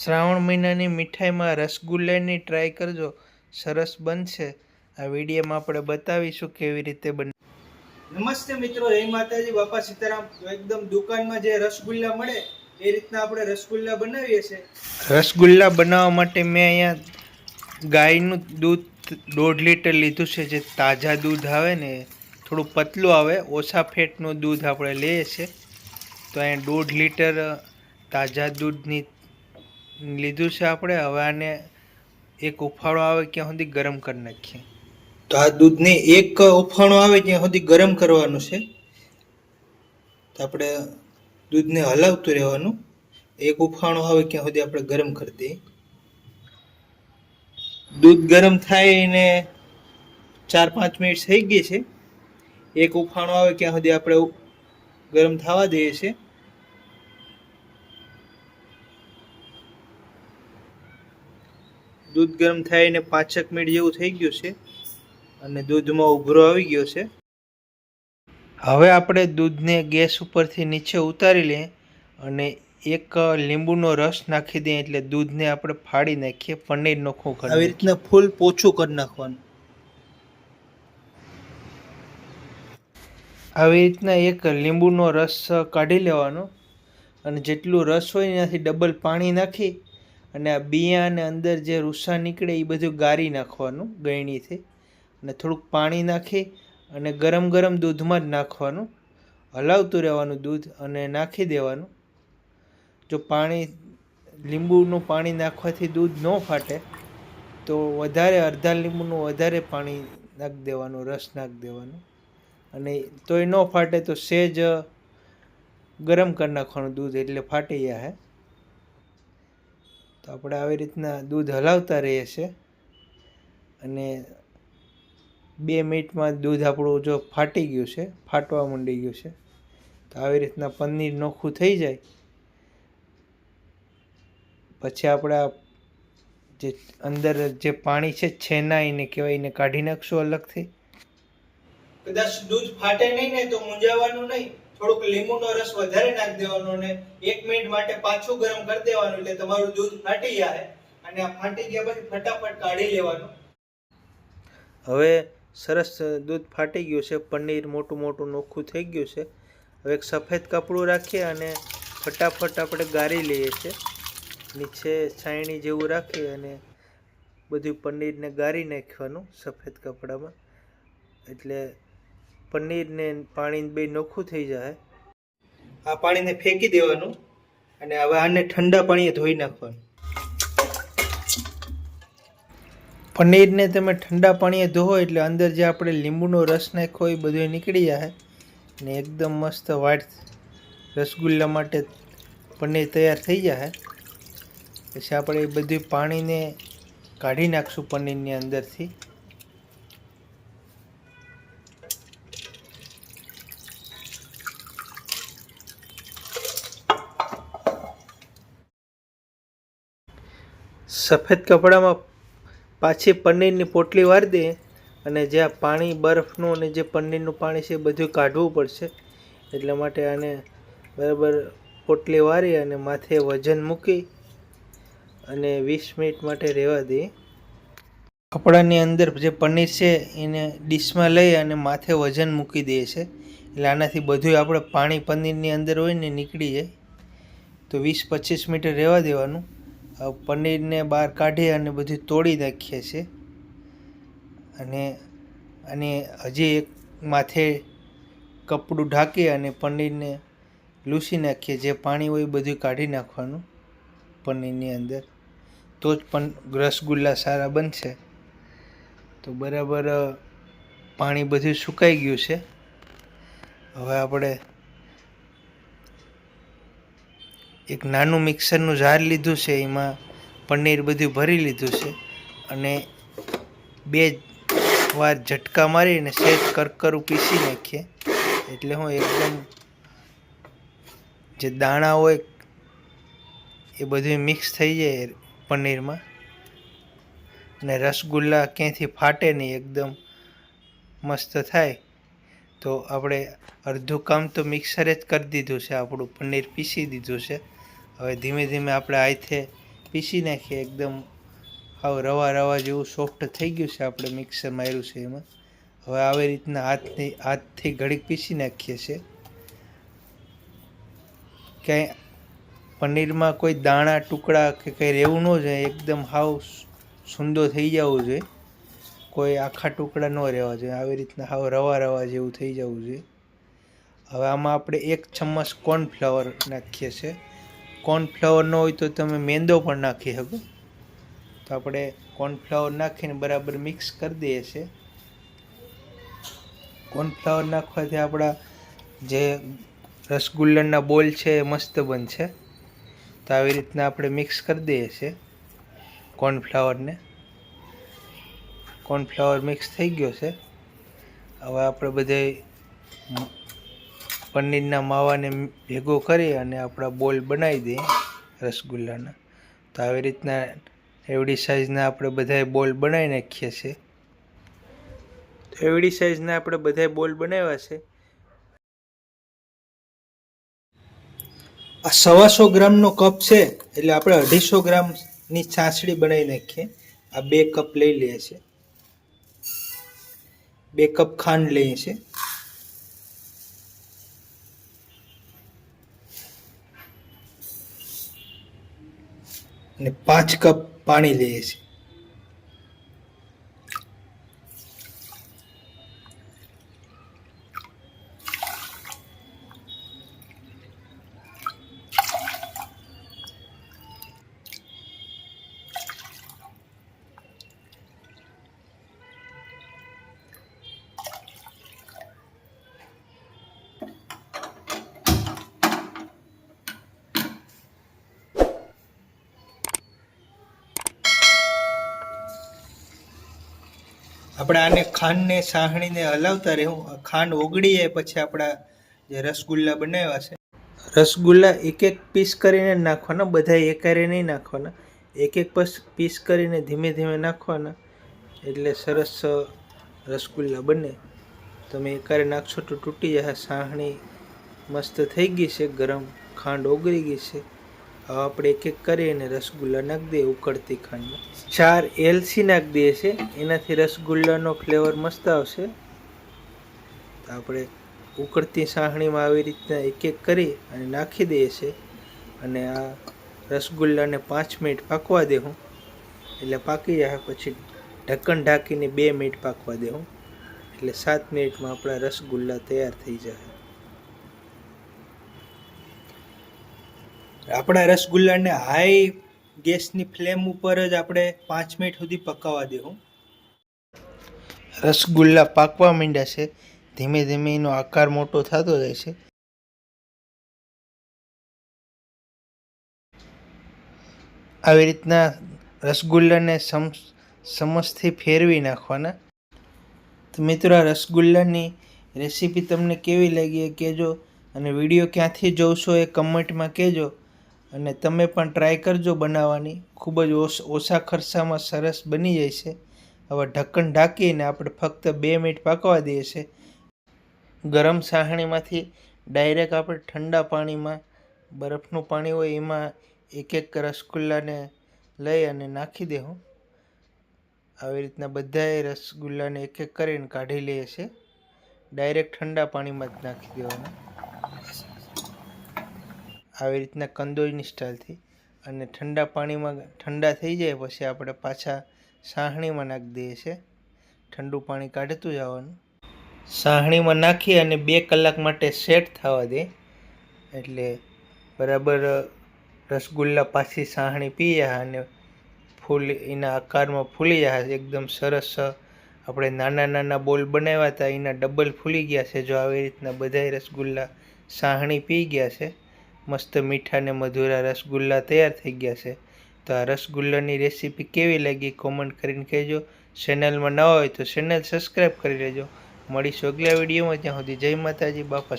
શ્રાવણ મહિનાની મીઠાઈમાં રસગુલ્લાની ટ્રાય કરજો. સરસ બનશે. આ વિડીયોમાં આપણે બતાવીશું કેવી રીતે બને. નમસ્તે મિત્રો હે માતાજી. બાપા સીતારામ એકદમ દુકાનમાં જે રસગુલ્લા મળે એ રીતના આપણે રસગુલ્લા બનાવીએ છીએ. રસગુલ્લા બનાવવા માટે મેં અહીંયા ગાયનું દૂધ દોઢ લીટર લીધું છે. જે તાજા દૂધ આવે ને થોડું પતલું આવે ઓછા ફેટનું દૂધ આપણે લઈએ છીએ. તો અહીંયા દોઢ લીટર તાજા દૂધની લીધું છે આપણે, હવે આને એક ઉફાળો આવે ત્યાં સુધી ગરમ કરી નાખીએ. તો આ દૂધને એક ઉફાણો આવે ત્યાં સુધી ગરમ કરવાનું છે. તો આપણે દૂધને હલાવતું રહેવાનું. એક ઉફાણો આવે ત્યાં સુધી આપણે ગરમ કરી દઈએ. દૂધ ગરમ થાય એને ચાર પાંચ મિનિટ થઈ ગઈ છે. એક ઉફાણો આવે ત્યાં સુધી આપણે ગરમ થવા દઈએ છીએ. દૂધ ગરમ થાય ને પાંચેક મિનિટ જેવું થઈ ગયું છે અને દૂધમાં ઉભરો આવી ગયો છે. હવે આપણે દૂધને ગેસ ઉપરથી નીચે ઉતારી લઈએ અને એક લીંબુનો રસ નાખી દઈએ એટલે દૂધને આપણે ફાડી નાખીએ પનીર નોખું કરી આવી રીતના ફૂલ પોચું કરી નાખવાનું. આવી રીતના એક લીંબુનો રસ કાઢી લેવાનો અને જેટલું રસ હોય એનાથી ડબલ પાણી નાખી અને આ બિયાને અંદર જે રૂસા નીકળે એ બધું ગારી નાખવાનું ગળણીથી. અને થોડુંક પાણી નાખી અને ગરમ ગરમ દૂધમાં જ નાખવાનું. હલાવતું રહેવાનું દૂધ અને નાખી દેવાનું. જો પાણી, લીંબુનું પાણી નાખવાથી દૂધ ન ફાટે, તો વધારે અડધા લીંબુનું વધારે પાણી નાખી દેવાનું, રસ નાખી દેવાનું. અને તોય ન ફાટે તો સેજ ગરમ કરી નાખવાનું દૂધ એટલે ફાટી જાય. તો આપણે આવી રીતના દૂધ હલાવતા રહીએ છીએ. અને બે મિનિટમાં દૂધ આપણું જો ફાટી ગયું છે, ફાટવા માંડી ગયું છે, તો આવી રીતના પનીર નોખું થઈ જાય. પછી આપણે આ જે અંદર જે પાણી છે, છેના એને કહેવાય, એને કાઢી નાખશું અલગથી. કદાચ દૂધ ફાટે નહીં ને તો મૂંઝાવાનું નહીં. થોડુંક લીંબુનો રસ વધારે નાખી દેવાનો અને એક મિનિટ માટે પાછું ગરમ કરી દેવાનું એટલે તમારું દૂધ ફાટી જાય અને આ ફાટી ગયા પછી ફટાફટ કાઢી લેવાનું. હવે સરસ દૂધ ફાટી ગયું છે, પનીર મોટું મોટું નોખું થઈ ગયું છે. હવે એક સફેદ કપડું રાખીએ અને ફટાફટ આપણે ગાળી લઈએ છીએ નીચે છાયણી જેવું રાખી અને બધું પનીરને ગાળી નાખવાનું સફેદ કપડામાં. એટલે પનીરને પાણી બે નોખું થઈ જાય. આ પાણીને ફેંકી દેવાનું અને હવે આને ઠંડા પાણીએ ધોઈ નાખવાનું. પનીરને તમે ઠંડા પાણીએ ધોવો એટલે અંદર જે આપણે લીંબુનો રસ નાખ્યો એ બધું નીકળી જાય ને એકદમ મસ્ત વ્હાઈટ રસગુલ્લા માટે પનીર તૈયાર થઈ જાય. પછી આપણે એ બધું પાણીને કાઢી નાખશું પનીરની અંદરથી. સફેદ કપડામાં પાછી પનીરની પોટલી વાળી દે અને જે પાણી, બરફનું અને જે પનીરનું પાણી છે એ બધું કાઢવું પડશે. એટલા માટે આને બરાબર પોટલી વારી અને માથે વજન મૂકી અને વીસ મિનિટ માટે રહેવા દઈએ કપડાની અંદર જે પનીર છે એને ડીશમાં લઈ અને માથે વજન મૂકી દઈએ છે. એટલે આનાથી બધું આપણે પાણી પનીરની અંદર હોય ને નીકળી જાય. તો વીસ પચીસ મિનિટ રહેવા દેવાનું. પનીરને બહાર કાઢી અને બધું તોડી નાખીએ છીએ. અને અને હજી એક માથે કપડું ઢાંકી અને પનીરને લૂસી નાખીએ, જે પાણી હોય બધું કાઢી નાખવાનું પનીરની અંદર. તો જ પણ રસગુલ્લા સારા બનશે. તો બરાબર પાણી બધું સુકાઈ ગયું છે. હવે આપણે એક નાનું મિક્સરનું જાર લીધું છે, એમાં પનીર બધું ભરી લીધું છે અને બે વાર ઝટકા મારીને સેજ કરકરું પીસી નાખીએ. એટલે હું એકદમ જે દાણા હોય એ બધું મિક્સ થઈ જાય પનીરમાં. અને રસગુલ્લા ક્યાંયથી ફાટે નહીં, એકદમ મસ્ત થાય. તો આપણે અડધું કામ તો મિક્સરે જ કરી દીધું છે, આપણું પનીર પીસી દીધું છે. હવે ધીમે ધીમે આપણે હાથે પીસી નાખીએ, એકદમ હાવ રવા રવા જેવું સોફ્ટ થઈ ગયું છે આપણે મિક્સર માર્યું છે એમાં. હવે આવી રીતના હાથની, હાથથી ઘડીક પીસી નાખીએ છીએ. ક્યાંય પનીરમાં કોઈ દાણા, ટુકડા કે કંઈ રહેવું ન જોઈએ, એકદમ હાવ સુંદર થઈ જવું જોઈએ. કોઈ આખા ટુકડા ન રહેવા જોઈએ. આવી રીતના હાવ રવા રવા જેવું થઈ જવું જોઈએ. હવે આમાં આપણે એક ચમચ કોર્નફ્લાવર નાખીએ છીએ કોર્નફ્લાવર ન હોય તો તમે મેંદો પણ નાખી શકો. તો આપણે કોર્નફ્લાવર નાખીને બરાબર મિક્સ કરી દઈએ છીએ. કોર્નફ્લાવર નાખવાથી આપણા જે રસગુલ્લાના બોલ છે એ મસ્ત બનશે. તો આવી રીતના આપણે મિક્સ કરી દઈએ છીએ કોર્નફ્લાવરને કોર્નફ્લાવર મિક્સ થઈ ગયો છે. હવે આપણે બધે પનીરના માવાને ભેગો કરી અને આપણા બોલ બનાવી દઈએ રસગુલ્લાના. તો આવી રીતના એવડી સાઈઝના આપણે બધાય બોલ બનાવી નાખીએ છીએ તો એવડી સાઈઝના આપણે બધાય બોલ બનાવ્યા છે. આ સવાસો ગ્રામનો કપ છે, એટલે આપણે અઢીસો ગ્રામની છાસડી બનાવી નાખીએ. આ બે કપ લઈ લઈએ છીએ બે કપ ખાંડ લઈએ છીએ. અને પાંચ કપ પાણી લઈએ છીએ. આપણે આને ખાંડને સાહણીને હલાવતા રહેવું ખાંડ ઓગળી જાય પછી આપણા જે રસગુલ્લા બનાવ્યા છે, રસગુલ્લા એક એક પીસ કરીને નાખવાના બધા એકારે નહીં નાખવાના. એક એક પસ કરીને ધીમે ધીમે નાખવાના. એટલે સરસ રસગુલ્લા બને. તમે એકારે નાખશો તો તૂટી જશે. સાહણી મસ્ત થઈ ગઈ છે, ગરમ ખાંડ ઓગળી ગઈ છે. આપણે એક એક કરીને રસગુલ્લા નાખી દઈએ ઉકળતી ખાંડમાં. ચાર એલસી નાખી દઈએ છે, એનાથી રસગુલ્લાનો ફ્લેવર મસ્ત આવશે. તો આપણે ઉકળતી સાહણીમાં આવી રીતના એક એક કરી અને નાખી દઈએ છે. અને આ રસગુલ્લાને પાંચ મિનિટ પાકવા દેવું એટલે પાકી જાય, પછી ઢક્કણ ઢાંકીને બે મિનિટ પાકવા દેવું એટલે સાત મિનિટમાં આપણા રસગુલ્લા તૈયાર થઈ જાય. આપણા રસગુલ્લાને હાઈ ગેસની ફ્લેમ ઉપર જ આપણે પાંચ મિનિટ સુધી પકાવવા દેવું રસગુલ્લા પાકવા માંડ્યા છે. ધીમે ધીમે એનો આકાર મોટો થતો જાય છે. આવી રીતના રસગુલ્લાને સમ, સમજથી ફેરવી નાખવાના. તો મિત્રો, આ રસગુલ્લાની રેસીપી તમને કેવી લાગી એ કહેજો અને વીડિયો ક્યાંથી જોશો એ કમેન્ટમાં કહેજો. અને તમે પણ ટ્રાય કરજો બનાવવાની. ખૂબ જ ઓછા ખર્ચામાં સરસ બની જાય છે. હવે ઢક્કણ ઢાંકીને આપણે ફક્ત બે મિનિટ પાકવા દઈએ છીએ. ગરમ સાહણીમાંથી ડાયરેક્ટ આપણે ઠંડા પાણીમાં, બરફનું પાણી હોય એમાં એક એક રસગુલ્લાને લઈ અને નાખી દેવું આવી રીતના બધાએ રસગુલ્લાને એક એક કરીને કાઢી લઈએ છીએ. ડાયરેક્ટ ઠંડા પાણીમાં જ નાખી દેવાના. આવી રીતના કંદોઈની સ્ટાઇલથી અને ઠંડા પાણીમાં ઠંડા થઈ જાય પછી આપણે પાછા સાહણીમાં નાખી દઈએ છીએ. ઠંડુ પાણી કાઢતું જવાનું. સાહણીમાં નાખી અને બે કલાક માટે સેટ થવા દે. એટલે બરાબર રસગુલ્લા પાછી સાહણી પી જાય અને ફૂલ એના આકારમાં ફૂલી જાય એકદમ સરસ આપણે નાના નાના બોલ બનાવ્યા હતા, એના ડબલ ફૂલી ગયા છે. જો આવી રીતના બધાય રસગુલ્લા સાહણી પી ગયા છે. મસ્ત મીઠા ને મધુરા રસગુલ્લા તૈયાર થઈ ગયા છે. તો આ રસગુલ્લાની રેસીપી કેવી લાગી કોમેન્ટ કરીને કહેજો. ચેનલમાં ન હોય તો ચેનલ સબસ્ક્રાઈબ કરી લેજો. મળીશું અગલા વિડીયોમાં. ત્યાં સુધી જય માતાજી. બાપા